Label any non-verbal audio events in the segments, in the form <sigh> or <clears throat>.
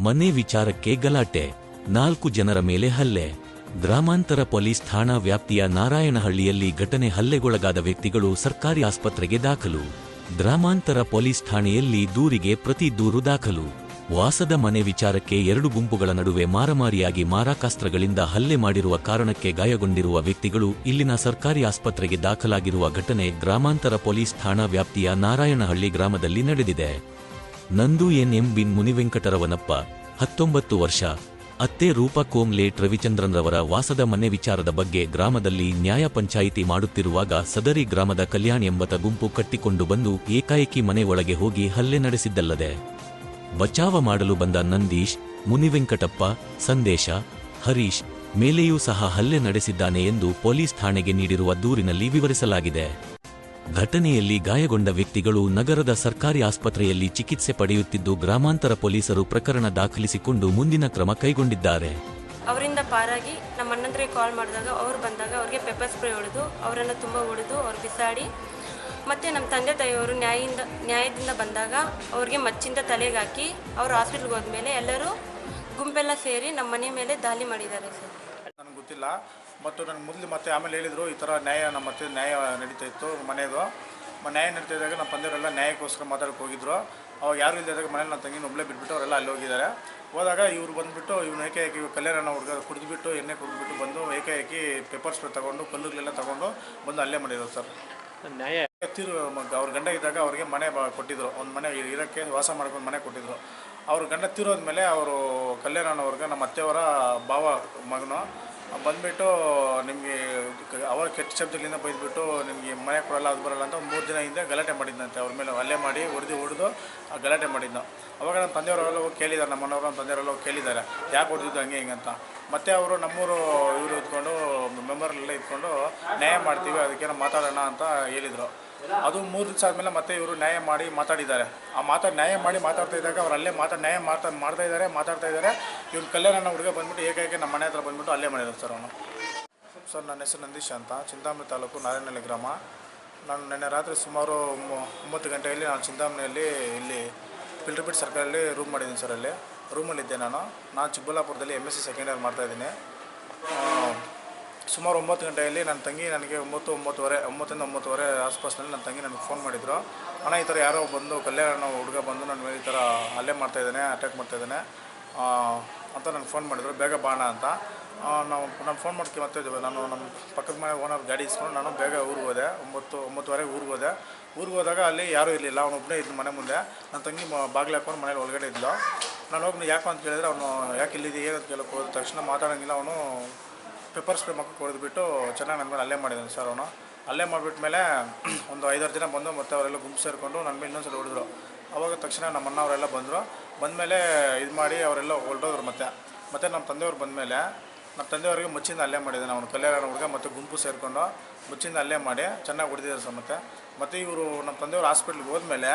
ಮನೆ ವಿಚಾರಕ್ಕೆ ಗಲಾಟೆ. ನಾಲ್ಕು ಜನರ ಮೇಲೆ ಹಲ್ಲೆ. ಗ್ರಾಮಾಂತರ ಪೊಲೀಸ್ ಠಾಣಾ ವ್ಯಾಪ್ತಿಯ ನಾರಾಯಣಹಳ್ಳಿಯಲ್ಲಿ ಘಟನೆ ಹಲ್ಲೆಗೊಳಗಾದ ವ್ಯಕ್ತಿಗಳು ಸರ್ಕಾರಿ ಆಸ್ಪತ್ರೆಗೆ ದಾಖಲು. ಗ್ರಾಮಾಂತರ ಪೊಲೀಸ್ ಠಾಣೆಯಲ್ಲಿ ದೂರಿಗೆ ಪ್ರತಿ ದೂರು ದಾಖಲು. ವಾಸದ ಮನೆ ವಿಚಾರಕ್ಕೆ ಎರಡು ಗುಂಪುಗಳ ನಡುವೆ ಮಾರಮಾರಿಯಾಗಿ ಮಾರಾಕಾಸ್ತ್ರಗಳಿಂದ ಹಲ್ಲೆ ಮಾಡಿರುವ ಕಾರಣಕ್ಕೆ ಗಾಯಗೊಂಡಿರುವ ವ್ಯಕ್ತಿಗಳು ಇಲ್ಲಿನ ಸರ್ಕಾರಿ ಆಸ್ಪತ್ರೆಗೆ ದಾಖಲಾಗಿರುವ ಘಟನೆ ಗ್ರಾಮಾಂತರ ಪೊಲೀಸ್ ಠಾಣಾ ವ್ಯಾಪ್ತಿಯ ನಾರಾಯಣಹಳ್ಳಿ ಗ್ರಾಮದಲ್ಲಿ ನಡೆದಿದೆ. ನಂದು ಎನ್ ಎಂ ಬಿನ್ ಮುನಿವೆಂಕಟರವನಪ್ಪ, ಹತ್ತೊಂಬತ್ತು ವರ್ಷ. ಅತ್ತೆ ರೂಪಾ ಕೋಮ್ಲೇಟ್ ರವಿಚಂದ್ರನ್ರವರ ವಾಸದ ಮನೆ ವಿಚಾರದ ಬಗ್ಗೆ ಗ್ರಾಮದಲ್ಲಿ ನ್ಯಾಯ ಪಂಚಾಯಿತಿ ಮಾಡುತ್ತಿರುವಾಗ ಸದರಿ ಗ್ರಾಮದ ಕಲ್ಯಾಣ್ ಎಂಬತ ಗುಂಪು ಕಟ್ಟಿಕೊಂಡು ಬಂದು ಏಕಾಏಕಿ ಮನೆ ಒಳಗೆ ಹೋಗಿ ಹಲ್ಲೆ ನಡೆಸಿದ್ದಲ್ಲದೆ. ಬಚಾವ ಮಾಡಲು ಬಂದ ನಂದೀಶ್, ಮುನಿವೆಂಕಟಪ್ಪ, ಸಂದೇಶ, ಹರೀಶ್ ಮೇಲೆಯೂ ಸಹ ಹಲ್ಲೆ ನಡೆಸಿದ್ದಾನೆ ಎಂದು ಪೊಲೀಸ್ ಠಾಣೆಗೆ ನೀಡಿರುವ ದೂರಿನಲ್ಲಿ ವಿವರಿಸಲಾಗಿದೆ. ಘಟನೆಯಲ್ಲಿ ಗಾಯಗೊಂಡ ವ್ಯಕ್ತಿಗಳು ನಗರದ ಸರ್ಕಾರಿ ಆಸ್ಪತ್ರೆಯಲ್ಲಿ ಚಿಕಿತ್ಸೆ ಪಡೆಯುತ್ತಿದ್ದು ಗ್ರಾಮಾಂತರ ಪೊಲೀಸರು ಪ್ರಕರಣ ದಾಖಲಿಸಿಕೊಂಡು ಮುಂದಿನ ಕ್ರಮ ಕೈಗೊಂಡಿದ್ದಾರೆ. ಅವರಿಂದ ಪಾರಾಗಿ ನಮ್ಮ ಅಣ್ಣಂದ್ರಿಗೆ ಕಾಲ್ ಮಾಡಿದಾಗ ಅವ್ರು ಬಂದಾಗ ಅವ್ರಿಗೆ ಪೆಪ್ಪರ್ ಸ್ಪ್ರೇ ಹೊಡೆದು ಅವರನ್ನು ತುಂಬ ಹೊಡೆದು ಅವ್ರು ಬಿಸಾಡಿ ಮತ್ತು ನಮ್ಮ ತಂದೆ ತಾಯಿಯವರು ನ್ಯಾಯದಿಂದ ನ್ಯಾಯದಿಂದ ಬಂದಾಗ ಅವ್ರಿಗೆ ಮಚ್ಚಿಂದ ತಲೆಗೆ ಹಾಕಿ ಅವರು ಹಾಸ್ಪಿಟ್ಲ್ಗೆ ಹೋದ್ಮೇಲೆ ಎಲ್ಲರೂ ಗುಂಪೆಲ್ಲ ಸೇರಿ ನಮ್ಮ ಮನೆ ಮೇಲೆ ದಾಳಿ ಮಾಡಿದ್ದಾರೆ ಸರ್. ನನಗೆ ಗೊತ್ತಿಲ್ಲ. ಮತ್ತು ನನಗೆ ಮೊದಲು ಮತ್ತೆ ಆಮೇಲೆ ಹೇಳಿದರು ಈ ಥರ ನ್ಯಾಯ ನಮ್ಮ ಮತ್ತೆ ನ್ಯಾಯ ನಡೀತಾ ಇತ್ತು ಮನೆಯದು ನ್ಯಾಯ ನಡೀತಾ ಇದ್ದಾಗ ನಮ್ಮ ತಂದೆಯವರೆಲ್ಲ ನ್ಯಾಯಕ್ಕೋಸ್ಕರ ಮಾತಾಡಕ್ಕೆ ಹೋಗಿದ್ರು. ಅವಾಗ ಯಾರು ಇಲ್ಲದಾಗ ಮನೇಲಿ ನನ್ನ ತಂಗಿನ ಒಬ್ಬಳೇ ಬಿಟ್ಬಿಟ್ಟು ಅವರೆಲ್ಲ ಅಲ್ಲಿ ಹೋಗಿದ್ದಾರೆ. ಹೋದಾಗ ಇವ್ರು ಬಂದುಬಿಟ್ಟು ಇವನು ಏಕಾಏಕಿ ಕಲ್ಯಾಣ ಹುಡುಗ ಕುಡಿದ್ಬಿಟ್ಟು ಎಣ್ಣೆ ಕುಡಿದ್ಬಿಟ್ಟು ಬಂದು ಏಕಾಏಕಿ ಪೇಪರ್ ಪೇಪರ್ಸ್ಗಳು ತಗೊಂಡು ಕಲ್ಲುಗಳೆಲ್ಲ ತಗೊಂಡು ಬಂದು ಅಲ್ಲೇ ಮಾಡಿದ್ರು ಸರ್. ನ್ಯಾಯ. ತಿರು ಅವ್ರ ಗಂಡ ಇದ್ದಾಗ ಅವ್ರಿಗೆ ಮನೆ ಬ- ಕೊಟ್ಟಿದ್ರು. ಒಂದು ಮನೆ ಇರೋಕ್ಕೆ ವಾಸ ಮಾಡ್ಕೊಂಡು ಮನೆ ಕೊಟ್ಟಿದ್ರು. ಅವ್ರ ಗಂಡ ತೀರೋದ್ಮೇಲೆ ಅವರು ಕಲ್ಯಾಣವ್ರಿಗೆ ನಮ್ಮ ಅತ್ತೆಯವರ ಭಾವ, ಮಗನು. ಬಂದುಬಿಟ್ಟು ನಿಮಗೆ ಅವರ ಕೆಟ್ಟ ಶಬ್ದಗಳಿಂದ ಬೈದ್ಬಿಟ್ಟು ನಿಮಗೆ ಮನೆ ಕೊಡಲ್ಲ, ಅದು ಬರಲ್ಲ ಅಂತ ಮೂರು ದಿನ ಹಿಂದೆ ಗಲಾಟೆ ಮಾಡಿದ್ದಂತೆ ಅವ್ರ ಮೇಲೆ ಹಲ್ಲೆ ಮಾಡಿ ಹೊಡೆದು ಹೊಡೆದು ಗಲಾಟೆ ಮಾಡಿದ್ದ ಅವಾಗ ನಮ್ಮ ತಂದೆಯವರೆಲ್ಲ ಹೋಗಿ ಕೇಳಿದ್ದಾರೆ, ನಮ್ಮ ಮನೆಯವರು ನಮ್ಮ ತಂದೆಯವರೆಲ್ಲ ಹೋಗಿ ಕೇಳಿದ್ದಾರೆ. ಯಾಕೆ ಹೊಡೆದಿದ್ದು ಹಂಗೆ ಹಿಂಗೆ ಅಂತ. ಮತ್ತೆ ಅವರು ನಮ್ಮೂರು ಇವರು ಇದ್ಕೊಂಡು, ಮೆಂಬರ್ಲೆಲ್ಲ ಇದ್ಕೊಂಡು ನ್ಯಾಯ ಮಾಡ್ತೀವಿ ಅದಕ್ಕೆ ನಾವು ಮಾತಾಡೋಣ ಅಂತ ಹೇಳಿದರು. ಅದು ಮೂರು ದಿವಸ ಆದಮೇಲೆ ಮತ್ತೆ ಇವರು ನ್ಯಾಯ ಮಾಡಿ ಮಾತಾಡಿದ್ದಾರೆ. ಆ ಮಾತಾಡಿ, ನ್ಯಾಯ ಮಾಡಿ ಮಾತಾಡ್ತಾ ಇದ್ದಾಗ ಅವ್ರು ಅಲ್ಲೇ ಮಾತಾಡಿ, ನ್ಯಾಯ ಮಾತಾ ಮಾಡ್ತಾ ಇದ್ದಾರೆ, ಮಾತಾಡ್ತಾ ಇದ್ದಾರೆ. ಇವ್ನು ಕಲ್ಯಾಣ ಹುಡುಗ ಬಂದ್ಬಿಟ್ಟು ಏಕೈಕ ನಮ್ಮ ಮನೆ ಹತ್ರ ಬಂದ್ಬಿಟ್ಟು ಅಲ್ಲೇ ಮಾಡಿದ್ರು ಸರ್ ಅವನು. ಸರ್, ನನ್ನ ಹೆಸರು ನಂದೀಶ್ ಅಂತ. ಚಿಂತಾಮಣಿ ತಾಲೂಕು ನಾರಾಯಣಹಳ್ಳಿ ಗ್ರಾಮ. ನಾನು ನಿನ್ನೆ ರಾತ್ರಿ ಸುಮಾರು ಒಂಬತ್ತು ಗಂಟೆಯಲ್ಲಿ ನಾನು ಚಿಂತಾಮಣಿಯಲ್ಲಿ ಇಲ್ಲಿ ಪಿಲ್ರಿಪಿಟ್ ಸರ್ಕಲಲ್ಲಿ ರೂಮ್ ಮಾಡಿದ್ದೀನಿ ಸರ್ ಅಲ್ಲಿ. ರೂಮಲ್ಲಿದ್ದೆ ನಾನು. ನಾನು ಚಿಕ್ಕಬಳ್ಳಾಪುರದಲ್ಲಿ M S C second year ಮಾಡ್ತಾಯಿದ್ದೀನಿ ಸುಮಾರು ಒಂಬತ್ತು ಗಂಟೆಯಲ್ಲಿ ನನ್ನ ತಂಗಿ ನನಗೆ ಒಂಬತ್ತು, ಒಂಬತ್ತುವರೆ, ಒಂಬತ್ತರಿಂದ ಒಂಬತ್ತುವರೆ ಆಸ್ಪಾಸ್ನಲ್ಲಿ ನನ್ನ ತಂಗಿ ನನಗೆ ಫೋನ್ ಮಾಡಿದ್ರು. ಅಣ್ಣ, ಈ ಥರ ಯಾರೋ ಬಂದು ಕಲ್ಯಾಣ ಹುಡುಗ ಬಂದು ನನ್ನ ಮೇಲೆ ಈ ಥರ ಹಲ್ಲೆ ಮಾಡ್ತಾಯಿದ್ದಾನೆ ಅಟ್ಯಾಕ್ ಮಾಡ್ತಾಯಿದ್ದಾನೆ ಅಂತ ನನಗೆ ಫೋನ್ ಮಾಡಿದರು. ಬೇಗ ಬಾಣ ಅಂತ. ನಾವು ನಾನು ಫೋನ್ ಮಾಡ್ತೀವಿ ಮತ್ತೆ ನಾನು ನಮ್ಮ ಪಕ್ಕದ ಮನೆ ಓನರ್ ಗಾಡಿ ಇಸ್ಕೊಂಡು ನಾನು ಬೇಗ ಊರಿಗೆ ಹೋದೆ. ಒಂಬತ್ತು ಒಂಬತ್ತುವರೆಗೆ ಊರಿಗೆ ಹೋದೆ. ಊರಿಗೆ ಹೋದಾಗ ಅಲ್ಲಿ ಯಾರೂ ಇರಲಿಲ್ಲ. ಅವನೊಬ್ಬನೇ ಇದ್ದು ಮನೆ ಮುಂದೆ. ನನ್ನ ತಂಗಿ ಬಾಗಿಲು ಹಾಕೊಂಡು ಮನೇಲಿ ಒಳಗಡೆ ಇದ್ಲು. ನಾನು ಹೋಗಿ ಯಾಕೆ ಅಂತ ಕೇಳಿದ್ರೆ ಅವನು, ಯಾಕೆ ಇಲ್ಲಿದೆ ಏನಂತ ಕೇಳಕ್ಕೆ ಹೋದ ತಕ್ಷಣ ಮಾತಾಡೋಂಗಿಲ್ಲ ಅವನು. ಪೆಪ್ಪರ್ ಸ್ಪ್ರೇ ಮಕ್ಕಳು ಕೊಡಿದ್ಬಿಟ್ಟು ಚೆನ್ನಾಗಿ ನನ್ನ ಮೇಲೆ ಅಲ್ಲೇ ಮಾಡಿದ್ದಾನೆ ಸರ್ ಅವನು. ಅಲ್ಲೇ ಮಾಡಿಬಿಟ್ಮೇಲೆ <clears throat> ಒಂದು ಐದಾರು ಜನ ಬಂದು ಮತ್ತೆ ಅವರೆಲ್ಲ ಗುಂಪು ಸೇರಿಕೊಂಡು ನನ್ನ ಮೇಲೆ ಇನ್ನೊಂದ್ಸಲ ಹೊಡೆದ್ರು. ಅವಾಗ ತಕ್ಷಣ ನಮ್ಮ ಅಣ್ಣ ಅವರೆಲ್ಲ ಬಂದರು. ಬಂದಮೇಲೆ ಇದು ಮಾಡಿ ಅವರೆಲ್ಲ ಹೊರಟೋದ್ರು ಮತ್ತೆ. ಮತ್ತು ನಮ್ಮ ತಂದೆಯವ್ರು ಬಂದಮೇಲೆ ನಮ್ಮ ತಂದೆಯವರಿಗೆ ಮುಚ್ಚಿಂದ ಅಲ್ಲೇ ಮಾಡಿದ್ದಾನೆ ಅವನು. ಕಲ್ಯಾಣ ಹುಡುಗ ಮತ್ತು ಗುಂಪು ಸೇರಿಕೊಂಡು ಮುಚ್ಚಿಂದ ಅಲ್ಲೇ ಮಾಡಿ ಚೆನ್ನಾಗಿ ಹೊಡೆದಿದ್ದಾರೆ ಸರ್ ಮತ್ತೆ. ಮತ್ತು ಇವರು ನಮ್ಮ ತಂದೆಯವರು ಹಾಸ್ಪಿಟ್ಲಿಗೆ ಹೋದ್ಮೇಲೆ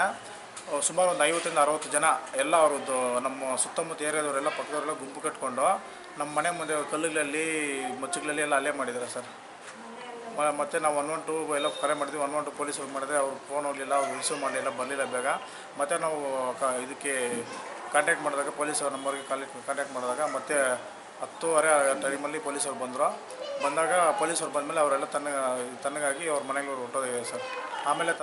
ಸುಮಾರು ಒಂದು ಐವತ್ತರಿಂದ ಅರವತ್ತು ಜನ ಎಲ್ಲ ಅವ್ರದ್ದು ನಮ್ಮ ಸುತ್ತಮುತ್ತ ಏರಿಯಾದವರೆಲ್ಲ ಪಕ್ಕದವರೆಲ್ಲ ಗುಂಪು ಕಟ್ಕೊಂಡು ನಮ್ಮ ಮನೆ ಮುಂದೆ ಕಲ್ಲುಗಳಲ್ಲಿ, ಮಚ್ಚುಗಳಲ್ಲಿ ಎಲ್ಲ ಅಲ್ಲೇ ಮಾಡಿದ್ದಾರೆ ಸರ್. ಮತ್ತು ನಾವು ಒನ್ ಒನ್ ಟು ಎಲ್ಲ ಕರೆ ಮಾಡಿದ್ವಿ. ಒನ್ ಒನ್ ಟು ಪೊಲೀಸ್ ಮಾಡಿದ್ರೆ ಅವ್ರು ಫೋನ್ ಹೋಗಲಿಲ್ಲ, ಅವ್ರು ರಿಸೀವ್ ಮಾಡಲಿಲ್ಲ ಬರಲಿಲ್ಲ ಬೇಗ. ಮತ್ತು ನಾವು ಇದಕ್ಕೆ ಕಾಂಟ್ಯಾಕ್ಟ್ ಮಾಡಿದಾಗ ಪೊಲೀಸ್ ಅವ್ರ ನಂಬರ್ಗೆ ಕಾಲಿ ಕಾಂಟ್ಯಾಕ್ಟ್ ಮಾಡಿದಾಗ ಮತ್ತೆ ಹತ್ತೂವರೆ ಟೈಮಲ್ಲಿ ಪೊಲೀಸವ್ರು ಬಂದರು. ಬಂದಾಗ ಪೊಲೀಸವ್ರು ಬಂದಮೇಲೆ ಅವರೆಲ್ಲ ತನ್ನ ತನ್ನಗಾಗಿ ಅವ್ರ ಮನೆಗೆ ಹೊರಟೋಗಿದೆ ಸರ್. ಆಮೇಲೆ